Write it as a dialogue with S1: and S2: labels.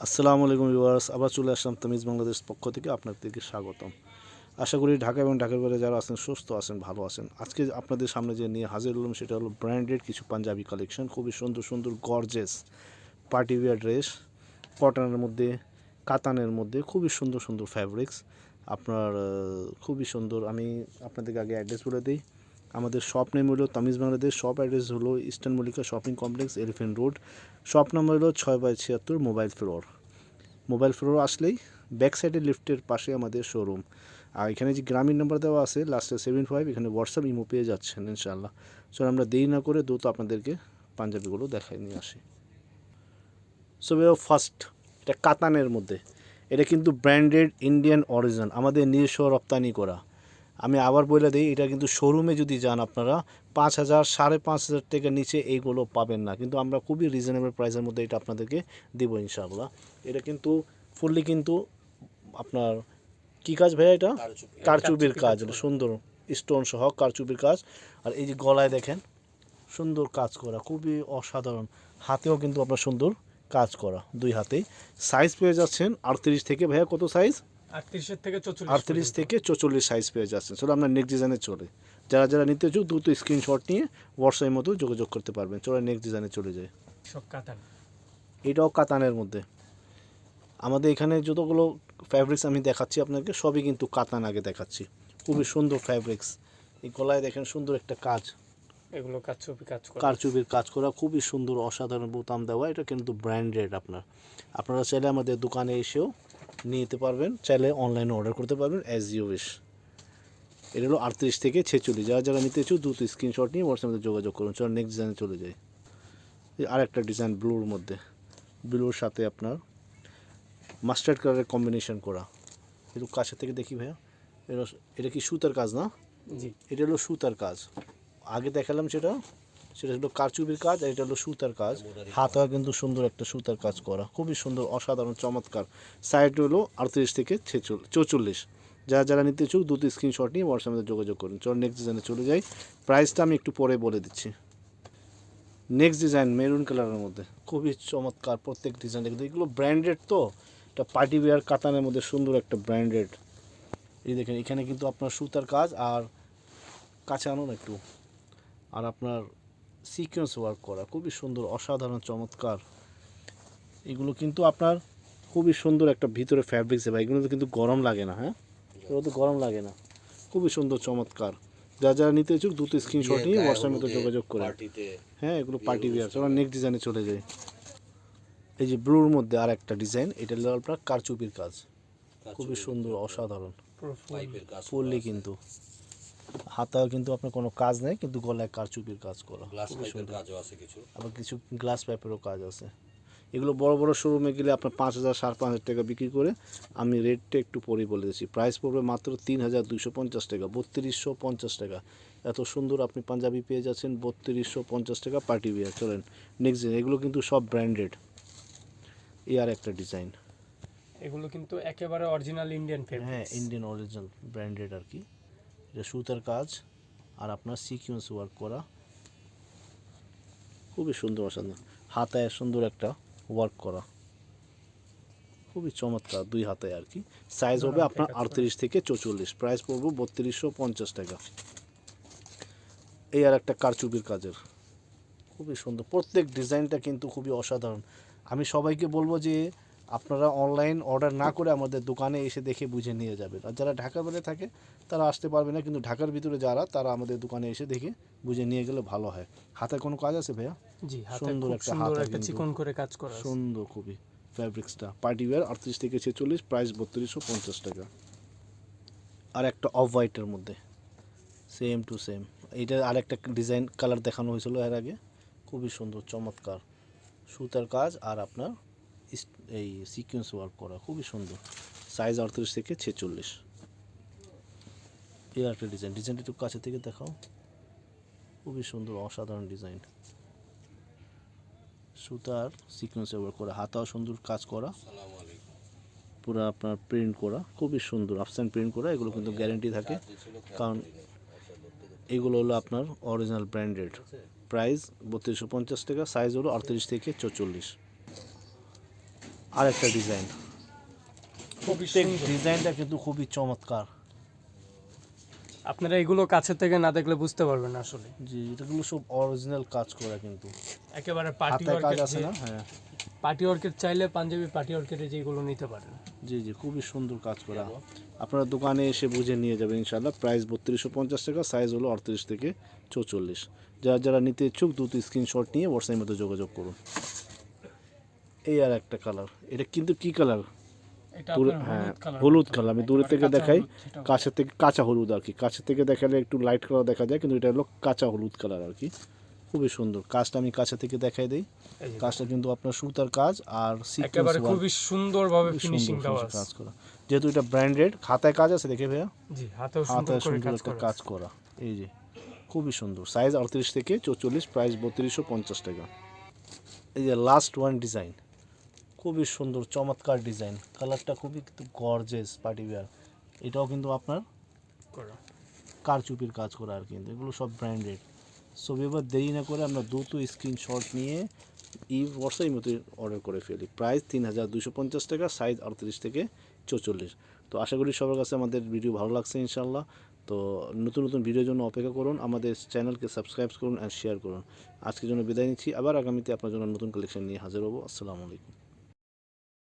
S1: আসসালামু আলাইকুম ভিউয়ার্স, আবার চলে আসলাম তামিজ বাংলাদেশ পক্ষ থেকে আপনাদেরকে স্বাগতম। আশা করি ঢাকা এবং ঢাকার বাইরে যারা আছেন, সুস্থ আছেন, ভালো আছেন। আজকে আপনাদের সামনে যে নিয়ে হাজির হলাম সেটা হলো ব্র্যান্ডেড কিছু পাঞ্জাবি কালেকশন খুবই সুন্দর সুন্দর গর্জেস পার্টি ওয়্যার ড্রেস কটনের মধ্যে, কাতানের মধ্যে, খুবই সুন্দর সুন্দর ফ্যাব্রিক্স আপনার খুবই সুন্দর, আমি আপনাদেরকে আগে অ্যাড্রেস বলে দিই। আমাদের শপ নেম হলো তামিজ বাংলাদেশ শপ অ্যাড্রেস হলো Eastern Mallika Shopping Complex Elephant Road shop number হলো ছয় বাই ছিয়াত্তর মোবাইল ফ্লোর মোবাইল ফ্লোর আসলেই ব্যাক সাইডে লিফটের পাশে আমাদের শোরুম আর এখানে যে গ্রামীণ নাম্বার দেওয়া আছে লাস্টে সেভেন ফাইভ এখানে হোয়াটসঅ্যাপ ইমো পেয়ে যাচ্ছেন ইনশাআল্লাহ। চলো আমরা দেরি না করে দ্রুত আপনাদেরকে পাঞ্জাবিগুলো দেখাই নিয়ে আসি। সো ফার্স্ট এটা কাতানের মধ্যে। এটা কিন্তু ব্র্যান্ডেড ইন্ডিয়ান অরিজিনাল আমাদের নিজস্ব রপ্তানি করা। আমি আবার বলে দিই এটা কিন্তু শোরুমে যদি যান আপনারা পাঁচ হাজার সাড়ে পাঁচ হাজার টাকার নিচে এইগুলো পাবেন না। কিন্তু আমরা খুবই রিজনেবল প্রাইসের মধ্যে এটা আপনাদেরকে দেবো ইনশাআল্লাহ। এটা কিন্তু ফুললি কিন্তু আপনার কী কাজ ভাইয়া এটা? কারচুপির কাজ সুন্দর স্টোন সহ কারচুপির কাজ। আর এই যে গলায় দেখেন সুন্দর কাজ করা খুবই অসাধারণ। হাতেও কিন্তু আপনার সুন্দর কাজ করা দুই হাতেই। সাইজ পেয়ে যাচ্ছেন আটত্রিশ থেকে ভাইয়া কত সাইজ
S2: থেকে
S1: আটত্রিশ থেকে চৌচল্লিশ সাইজ পেয়ে যাচ্ছেন। চলো আমরা নেক্সট ডিজাইনে চলে। যারা যারা নিতে চাও দ্রুত স্ক্রিনশট নিয়ে হোয়াটসঅ্যাপের মতো যোগাযোগ করতে পারবেন। চলো নেক্সট ডিজাইনে চলে
S2: যায়
S1: এটাও কাতানের মধ্যে। আমাদের এখানে যতগুলো ফ্যাব্রিক্স আমি দেখাচ্ছি আপনাকে সবই কিন্তু কাতান আগে দেখাচ্ছি। খুবই সুন্দর ফ্যাব্রিক্স এই গলায় দেখেন সুন্দর একটা কাজ।
S2: এগুলো কাজ কাজ করে।
S1: কারচুপির কাজ করা খুবই সুন্দর অসাধারণ বোতাম দেওয়া। এটা কিন্তু ব্র্যান্ডেড আপনার। আপনারা চাইলে আমাদের দোকানে এসেও নিয়ে যেতে পারবেন চাইলে অনলাইনে অর্ডার করতে পারবেন অ্যাজ ইউ উইশ এটা হলো আটত্রিশ থেকে ছেচল্লিশ। যারা যারা নিতে চাও দ্রুত স্ক্রিনশট নিয়ে হোয়াটসঅ্যাপে যোগাযোগ করুন। চলো নেক্সট ডিজাইনে চলে যাই। আর একটা ডিজাইন ব্লুর মধ্যে। ব্লুর সাথে আপনার মাস্টার্ড কালারের কম্বিনেশন করা। একটু কাছের থেকে দেখি ভাইয়া। এটা এটা কি সুতার কাজ না?
S2: জি।
S1: এটা হলো সুতার কাজ। আগে দেখালাম সেটা। সেটা হলো কারচুপির কাজ আর এটা হলো সুতার কাজ। হাতা কিন্তু সুন্দর একটা সুতার কাজ করা। খুবই সুন্দর, অসাধারণ, চমৎকার। সাইড হলো আটত্রিশ থেকে চৌচল্লিশ। যারা যারা নিতে চুক দুটো স্ক্রিনশট নিয়ে হোয়াটসঅ্যাপে যোগাযোগ করুন। চল নেক্সট ডিজাইনে চলে যাই। প্রাইসটা আমি একটু পরে বলে দিচ্ছি। নেক্সট ডিজাইন মেরুন কালারের মধ্যে। খুবই চমৎকার প্রত্যেক ডিজাইন কিন্তু এগুলো ব্র্যান্ডেড তো। এটা পার্টি ওয়্যার কাতানের মধ্যে সুন্দর একটা ব্র্যান্ডেড এই দেখেন, এখানে কিন্তু আপনার সুতার কাজ আর কাছে আনুন একটু। আর আপনার সিকোয়েন্স ওয়ার্ক করা খুবই সুন্দর অসাধারণ চমৎকার। এগুলো কিন্তু আপনার খুবই সুন্দর একটা ভিতরে ফ্যাব্রিক্স ভাই এগুলো তো কিন্তু গরম লাগে না হ্যাঁ? এগুলো তো গরম লাগে না। খুবই সুন্দর চমৎকার। যা যারা নিতে ইচ্ছুক দুটো স্ক্রিনশট নিয়ে হোয়াটসঅ্যাপের মতো যোগাযোগ করে। হ্যাঁ এগুলো পার্টি বিয়ার চলো নেক্সট ডিজাইনে চলে যাই। এই যে ব্লুর মধ্যে আর একটা ডিজাইন এটা হলো আপনার কারচুপির কাজ। খুবই সুন্দর অসাধারণ।
S3: পাইপের কাজ
S1: ফুললি কিন্তু। হাতাও কিন্তু আপনার কোনো কাজ নেই কিন্তু গলায় কারচুপির কাজ করা।
S3: গ্লাস পাইপের কাজও আছে কিছু।
S1: আবার কিছু গ্লাস পাইপেরও কাজ আছে। এগুলো বড় বড় শোরুমে গেলে আপনার পাঁচ হাজার সাড়ে পাঁচ হাজার টাকা বিক্রি করে আমি রেটটা একটু পরেই বলে দিচ্ছি। প্রাইস পড়বে মাত্র তিন হাজার দুশো পঞ্চাশ টাকা বত্রিশশো পঞ্চাশ টাকা। এত সুন্দর আপনি পাঞ্জাবি পেয়ে যাচ্ছেন বত্রিশশো পঞ্চাশ টাকা পার্টি বিয়ার চলেন নেক্সট এগুলো কিন্তু সব ব্র্যান্ডেড এই আর একটা ডিজাইন
S2: এগুলো কিন্তু একেবারে অরিজিনাল ইন্ডিয়ান
S1: হ্যাঁ ইন্ডিয়ান অরিজিনাল ব্র্যান্ডেড আর কি। এটা সুতার কাজ আর আপনার সিকিউন্স ওয়ার্ক করা। খুবই সুন্দর অসাধারণ হাতায় সুন্দর একটা ওয়ার্ক করা। খুবই চমৎকার দুই হাতায় আর কি। সাইজ হবে আপনার আটত্রিশ থেকে চৌচল্লিশ। প্রাইস পড়ব বত্রিশশো পঞ্চাশ টাকা। এই আর একটা কারচুপির কাজের। খুবই সুন্দর। প্রত্যেক ডিজাইনটা কিন্তু খুবই অসাধারণ। আমি সবাইকে বলব যে আপনারা অনলাইন অর্ডার না করে আমাদের দোকানে এসে দেখে বুঝে নিয়ে যাবেন। আর যারা ঢাকা বাইরে থাকে তারা আসতে পারবে না কিন্তু ঢাকার ভিতরে যারা তারা আমাদের দোকানে এসে দেখে বুঝে নিয়ে গেলে ভালো হয়। হাতে কোনো কাজ আছে ভাইয়া?
S2: জি
S1: সুন্দর একটা হাতা
S2: একটা চিকন করে কাজ করা
S1: সুন্দর খুবই। ফ্যাব্রিক্সটা পার্টি ওয়্যার আটত্রিশ থেকে ছেচল্লিশ প্রাইস বত্রিশশো পঞ্চাশ টাকা। আর একটা অফ হোয়াইটের মধ্যে। সেম টু সেম এইটার আরেকটা ডিজাইন কালার দেখানো হয়েছিল এর আগে। খুবই সুন্দর চমৎকার। সুতার কাজ আর আপনার এই সিকোয়েন্স ওয়ার্ক করা খুবই সুন্দর। সাইজ আটত্রিশ থেকে ছেচল্লিশ। এই একটা ডিজাইন ডিজাইনটা একটু কাছে থেকে দেখাও। খুবই সুন্দর, অসাধারণ ডিজাইন সুতার সিকোয়েন্স ওয়ার্ক করা। হাতাও সুন্দর কাজ করা। পুরো আপনার প্রিন্ট করা। খুবই সুন্দর। আফসান প্রিন্ট করা। এগুলো কিন্তু গ্যারেন্টি থাকে। কারণ এগুলো হলো আপনার অরিজিনাল ব্র্যান্ডেড প্রাইস বত্রিশশো পঞ্চাশ টাকা সাইজ হলো আটত্রিশ থেকে চৌচল্লিশ আর একটা ডিজাইন প্রত্যেক ডিজাইনটা কিন্তু খুবই চমৎকার।
S2: আপনারা এগুলো কাছে থেকে না দেখলে বুঝতে পারবেন না আসলে।
S1: জি এটাগুলো সব অরিজিনাল কাজ করা কিন্তু।
S2: একেবারে পার্টি ওয়ার্কের
S1: আছে না? হ্যাঁ।
S2: পার্টি ওয়ার্কের চাইলে পাঞ্জাবি পার্টি ওয়ার্কের যেগুলো নিতে পারেন।
S1: জি জি খুবই সুন্দর কাজ করা। আপনারা দোকানে এসে বুঝে নিয়ে যাবেন ইনশাল্লাহ প্রাইস বত্রিশশো পঞ্চাশ টাকা সাইজ হলো আটত্রিশ থেকে চৌচল্লিশ। যারা যারা নিতে ইচ্ছুক দ্রুত স্ক্রিনশট নিয়ে হোয়াটসঅ্যাপের মধ্যে যোগাযোগ করুন। এই আর একটা কালার এটা কিন্তু কি কালার হ্যাঁ
S2: হলুদ কালার
S1: আমি দূরে থেকে দেখাই। কাছে থেকে কাঁচা হলুদ আর কি। কাছে থেকে দেখালে একটু লাইট কালার দেখা যায় কিন্তু এটা হলো কাঁচা হলুদ কালার আর কি। খুবই সুন্দর। কাজটা আমি কাছে থেকে দেখাই দিই। কাজটা কিন্তু আপনার সুতার কাজ আর
S2: একেবারে খুবই সুন্দরভাবে ফিনিশিং দেওয়া
S1: কাজ করা। যেহেতু এটা ব্র্যান্ডেড খাতায় কাজ আছে দেখে ভাইয়া?
S2: জি হাতেও সুন্দর করে
S1: একটা
S2: করা
S1: কাজ করা। এই যে খুবই সুন্দর। সাইজ আটত্রিশ থেকে চৌচল্লিশ প্রাইস বত্রিশশো পঞ্চাশ টাকা। এই যে লাস্ট ওয়ান ডিজাইন খুবই সুন্দর চমৎকার ডিজাইন কালারটা খুবই কিন্তু গর্জেস পার্টি ওয়্যার এটাও কিন্তু আপনার
S2: করা।
S1: কারচুপির কাজ করা আর কিন্তু। এগুলো সব ব্র্যান্ডেড সো এবার দেরি না করে আমরা দ্রুত স্ক্রিনশট নিয়ে ই হোয়াটসঅ্যাপ মতো অর্ডার করে ফেলি। প্রাইস তিন হাজার দুশো পঞ্চাশ টাকা সাইজ আটত্রিশ থেকে চৌচল্লিশ। তো আশা করি সবার কাছে আমাদের ভিডিও ভালো লাগছে ইনশাল্লাহ তো নতুন নতুন ভিডিওর জন্য অপেক্ষা করুন আমাদের চ্যানেলকে সাবস্ক্রাইব করুন অ্যান্ড শেয়ার করুন। আজকের জন্য বিদায় নিচ্ছি। আবার আগামীতে আপনার জন্য নতুন কালেকশন নিয়ে হাজির হব। আসসালামু আলাইকুম।